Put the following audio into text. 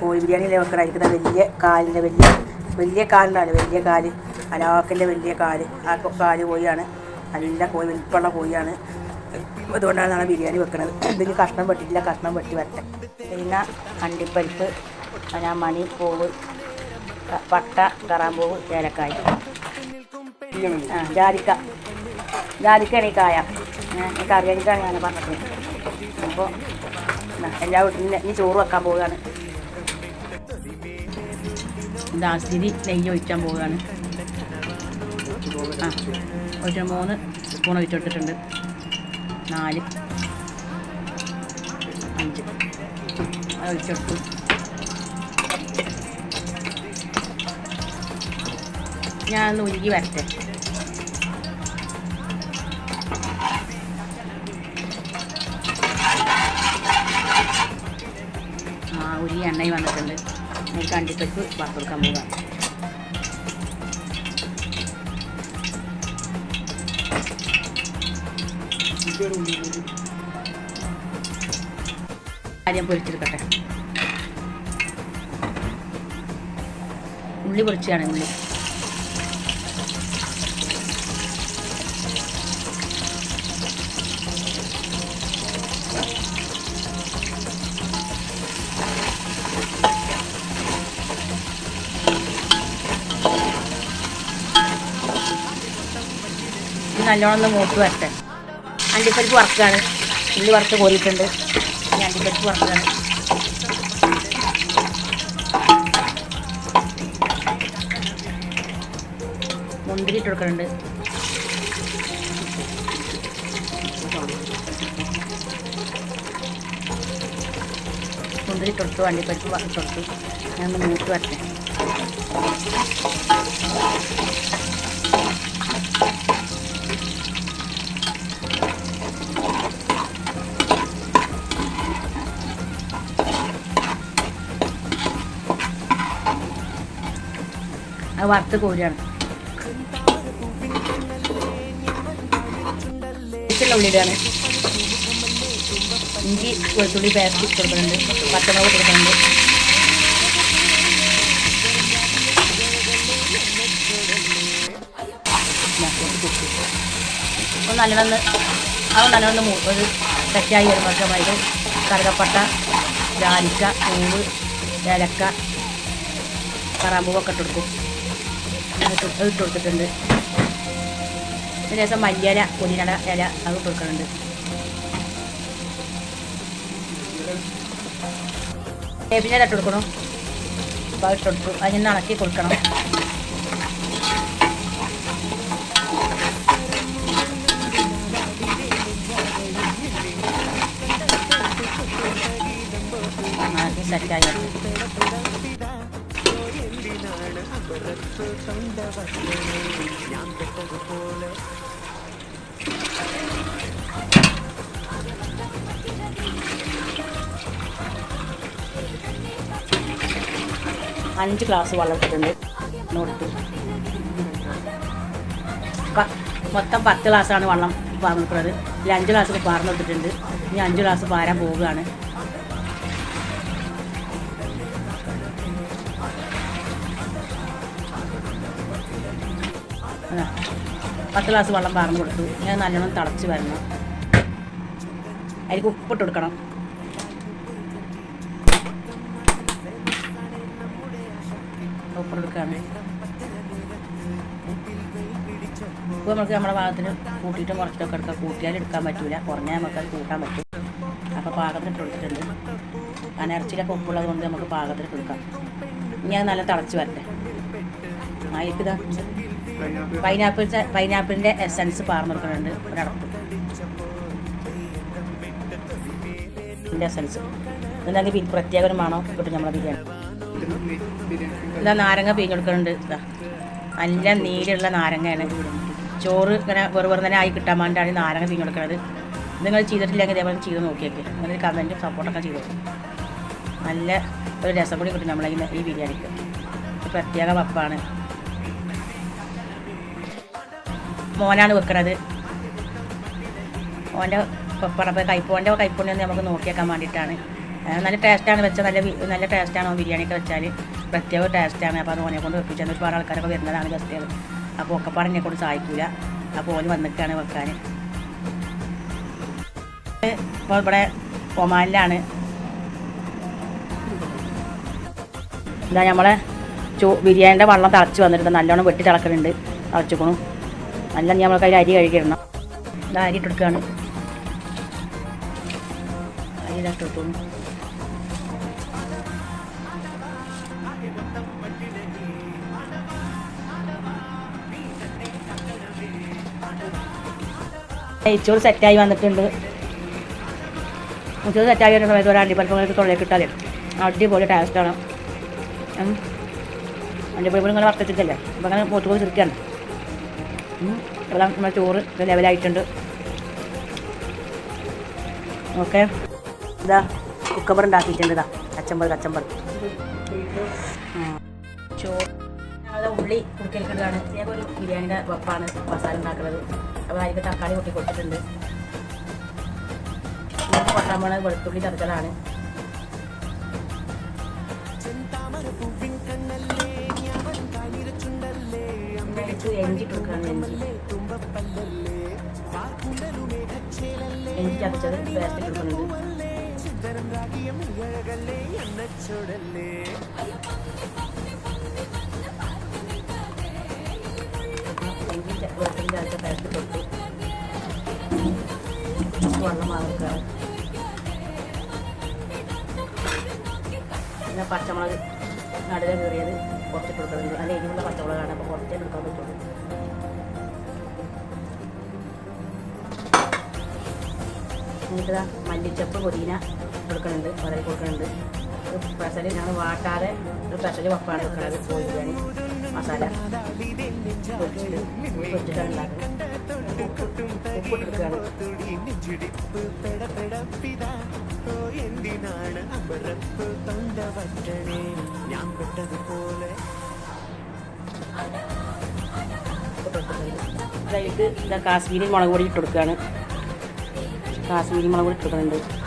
കോഴി ബിരിയാണിയിലെ വെക്കണം ഇരിക്കുന്ന വലിയ കാലിന്റെ വലിയ വലിയ കാലിനാണ് വലിയ കാൽ. അലാക്കിന്റെ വലിയ കാൽ. ആ കാൽ കോഴിയാണ്. നല്ല കോഴി വലിപ്പമുള്ള കോഴിയാണ്. അതുകൊണ്ടാണ് നമ്മൾ ബിരിയാണി വെക്കുന്നത് എന്തെങ്കിലും കഷ്ണം പെട്ടിട്ടില്ല കഷ്ണം പെട്ടി വരട്ടെ. പിന്നെ അണ്ടിപ്പരിപ്പ് പിന്നെ മണി പൂവ് പട്ട കറാമ്പൂവ് ഏലക്കായ. ആ ജാതിക്ക. ജാതിക്കാണ് ഈ കായ. എനിക്ക് അറിയാനിക്കാണ് ഞാൻ പറഞ്ഞത്. അപ്പോൾ എല്ലാ വീട്ടിലും ഇനി ചോറ് വെക്കാൻ പോവുകയാണ്. ദാസ്തിരി നെയ്യ് ഒഴിക്കാൻ പോവുകയാണ്. ആ ഒരു മൂന്ന് സ്പൂൺ ഒഴിച്ചെടുത്തിട്ടുണ്ട് നാല് അഞ്ച്. ഒഴിച്ചെടുത്തു ഞാനൊന്ന് ഉരുകി വരട്ടെ. ആ ഉരുകി എണ്ണയും വന്നിട്ടുണ്ട്. നമുക്ക് അണ്ടിപ്പരിപ്പ് വറുത്തെടുക്കാൻ പോകാം ആദ്യം പൊരിച്ചെടുക്കട്ടെ ഉള്ളി പൊരിച്ചാണ് ഉള്ളി നല്ലോണം ഒന്ന് മൂത്ത് വരട്ടെ. അണ്ടിപ്പരിപ്പ് വറുക്കുകയാണ്. ഉള്ളി വറുത്ത് കോരിയിട്ടുണ്ട്. ഇനി അണ്ടിപ്പരിപ്പ് വറുക്കുകയാണ്. മുന്തിരി ഇട്ട് കൊടുക്കുന്നുണ്ട് മുന്തിരി തൊട്ടു അണ്ടിപ്പരിപ്പ് തൊട്ടു ഞാൻ മൂത്ത് വരട്ടെ. അത് വറുത്ത് കോരുകയാണ്. ഉള്ളിയിടാണ് ഇഞ്ചി വെളുത്തുള്ളി പേസ്റ്റ് കൊടുക്കുന്നുണ്ട് പച്ചമുളക് കൊടുക്കുന്നുണ്ട് നല്ലവണ്ണം നല്ലോണം അത് നല്ലോണം ഒരു സെറ്റായി വരുമ്പോഴേക്കും കറുകപ്പട്ട ജാലിക്ക പൂവ് ഏലക്ക കറാമ്പൂവൊക്കെ ഇട്ട് കൊടുക്കും ഇട്ട് കൊടുത്തിട്ടുണ്ട്. ദിവസം മല്ലിയില പുതിനട ഇല അത് ഇട്ട് കൊടുക്കുന്നുണ്ട് വേപ്പിന്റെ ഇട്ട് കൊടുക്കണം? ഇട്ട് കൊടുത്തു. അതിന് ഇളക്കി കൊടുക്കണം. അഞ്ച് ഗ്ലാസ് വെള്ളം നോട്ട് മൊത്തം പത്ത് ഗ്ലാസ്സാണ് വെള്ളം പാർന്നിട്ടുള്ളത്. ഇതിൽ അഞ്ച് ഗ്ലാസ് പാർന്നിട്ടിട്ടുണ്ട് ഇനി അഞ്ച് ഗ്ലാസ് പാരാൻ പോവുകയാണ്. പത്ത് ഗ്ലാസ് വെള്ളം പാർന്ന് കൊടുത്തു. ഞാൻ നല്ലോണം തിളച്ച് വരണം. അതിലേക്ക് ഉപ്പിട്ട് കൊടുക്കണം. ഇപ്പൊ നമുക്ക് നമ്മുടെ ഭാഗത്തിന് കൂട്ടിയിട്ട് കുറച്ചിട്ടൊക്കെ എടുക്കാം. കൂട്ടിയാൽ എടുക്കാൻ പറ്റൂല. കുറഞ്ഞാൽ നമുക്ക് അത് കൂട്ടാൻ പറ്റും. അപ്പോൾ പാകത്തിന് ഇട്ട് കൊടുത്തിട്ടുണ്ട്. കാരണം ഇറച്ചിയിലൊക്കെ ഉപ്പുള്ളത് കൊണ്ട് നമുക്ക് പാകത്തിന് കൊടുക്കാം. ഞാൻ നല്ല തിളച്ച് വരട്ടെ. അതിലേക്കിതാ പൈനാപ്പിൾ പൈനാപ്പിളിന്റെ എസൻസ് പാർന്നെടുക്കുന്നുണ്ട് ഒരടപ്പ് ഇതിന്റെ എസൻസ് ഇതെന്താ പ്രത്യേക ഒരു മണം കിട്ടും നമ്മളെ ബിരിയാണി? ഇതാ നാരങ്ങ പിഴിഞ്ഞ് കൊടുക്കുന്നുണ്ട് ഇതാ. നല്ല നീരുള്ള നാരങ്ങയാണ്. ചോറ് ഇങ്ങനെ വെറു തന്നെ ആയി കിട്ടാൻ വേണ്ടിയാണ് നാരങ്ങ പിഴിഞ്ഞ് കൊടുക്കുന്നത് നിങ്ങൾ ചെയ്തിട്ടില്ലെങ്കിൽ ഇതേപോലെ ചെയ്ത് നോക്കിയൊക്കെ. അങ്ങനെ കമന്റും സപ്പോർട്ടൊക്കെ ചെയ്തു. നല്ല ഒരു രസം കൂടി കിട്ടും നമ്മളെ ഈ ബിരിയാണിക്ക്. പ്രത്യേക വപ്പാണ്. മോനാണ് വെക്കണത്. ഓന്റെ പപ്പട കൈപ്പോന്റെ കൈപ്പുണ്യം നമുക്ക് നോക്കിയേക്കാൻ വേണ്ടിയിട്ടാണ്. നല്ല ടേസ്റ്റാണ് വെച്ചാൽ നല്ല നല്ല ടേസ്റ്റാണ് ബിരിയാണിയൊക്കെ വെച്ചാൽ പ്രത്യേക ടേസ്റ്റാണ് അപ്പോൾ അത് ഓനെ കൊണ്ട് വെപ്പിച്ചാൽ ഒരുപാട് ആൾക്കാരൊക്കെ വരുന്നതാണ് ഗസ്റ്റുകൾ അപ്പോൾ ഒക്കെ പറഞ്ഞെ കൊണ്ട് സഹായിക്കില്ല അപ്പോൾ ഓന് വന്നിട്ടാണ് വെക്കാൻ ഇപ്പോൾ ഇവിടെ ഒമാനിലാണ്. എന്താ നമ്മളെ ചോ ബിരിയാണിന്റെ വെള്ളം തിളച്ച് വന്നിട്ടുണ്ട്. നല്ലോണം വെട്ടി തിളക്കുന്നുണ്ട് തിളച്ചിക്കണു. നല്ല നമ്മൾ അതിൽ അരി കഴുകിയിടണം. ഇതാ അരി ഇട്ടെടുക്കുകയാണ് അരി നെയ്ച്ചോറ് സെറ്റായി വന്നിട്ടുണ്ട്. നെയ്ച്ചോറ് സെറ്റായി വരുന്ന സമയത്ത് ഒരു അണ്ടിപ്പരിപ്പ് തൊള്ളേക്ക് കിട്ടാതെ അടിപൊളി ടേസ്റ്റാണ് അണ്ടിപ്പരിപ്പ് ഇങ്ങനെ വർത്തിച്ചിട്ടല്ലേ അപ്പം അങ്ങനെ പോത്തുപോയി പോയി തിരിക്കുകയാണ് ഇവിടെ നമ്മുടെ ചോറ് ലെവലായിട്ടുണ്ട്. ഓക്കെ. ഇതാ കുക്കബർ ഉണ്ടാക്കിയിട്ടുണ്ട് ഇതാ കച്ചമ്പർ കച്ചമ്പർ. ചോറ് ഉള്ളി കുടുക്കലിക്കിടുകയാണ് ഞാൻ ഒരു ബിരിയാണിയുടെ വപ്പാണ് മസാല ഉണ്ടാക്കുന്നത്. അപ്പോൾ അതിലേക്ക് തക്കാളി കൊട്ടി കൊടുത്തിട്ടുണ്ട്. കൊട്ടാൻ വെളുത്തുള്ളി പിന്നെ പച്ചമുളക് നടുക കയറിയത് കുറച്ച് കൊടുക്കുന്നുണ്ട്. നല്ല എരിവുള്ള പച്ചമുളകാണ്. അപ്പോൾ കുറച്ചേ കൊടുക്കാൻ പറ്റുള്ളൂ. എന്നിട്ട് മല്ലിച്ചപ്പ് പുതിന കൊടുക്കുന്നുണ്ട് വളരെ കൊടുക്കുന്നുണ്ട്. സ്പെഷ്യൽ ഞങ്ങൾ വാട്ടാതെ ഒരു സ്പെഷ്യൽ വപ്പാണ് വെക്കുന്നത്. കോഴി മസാല പൊരിച്ചിട്ട് അതിലേക്ക് ഇതാ കാശ്മീരി മുളക് പൊടി ഇട്ട് കൊടുക്കുകയാണ്. കാശ്മീരി മുളക് പൊടി ഇട്ട് കൊടുക്കുന്നുണ്ട്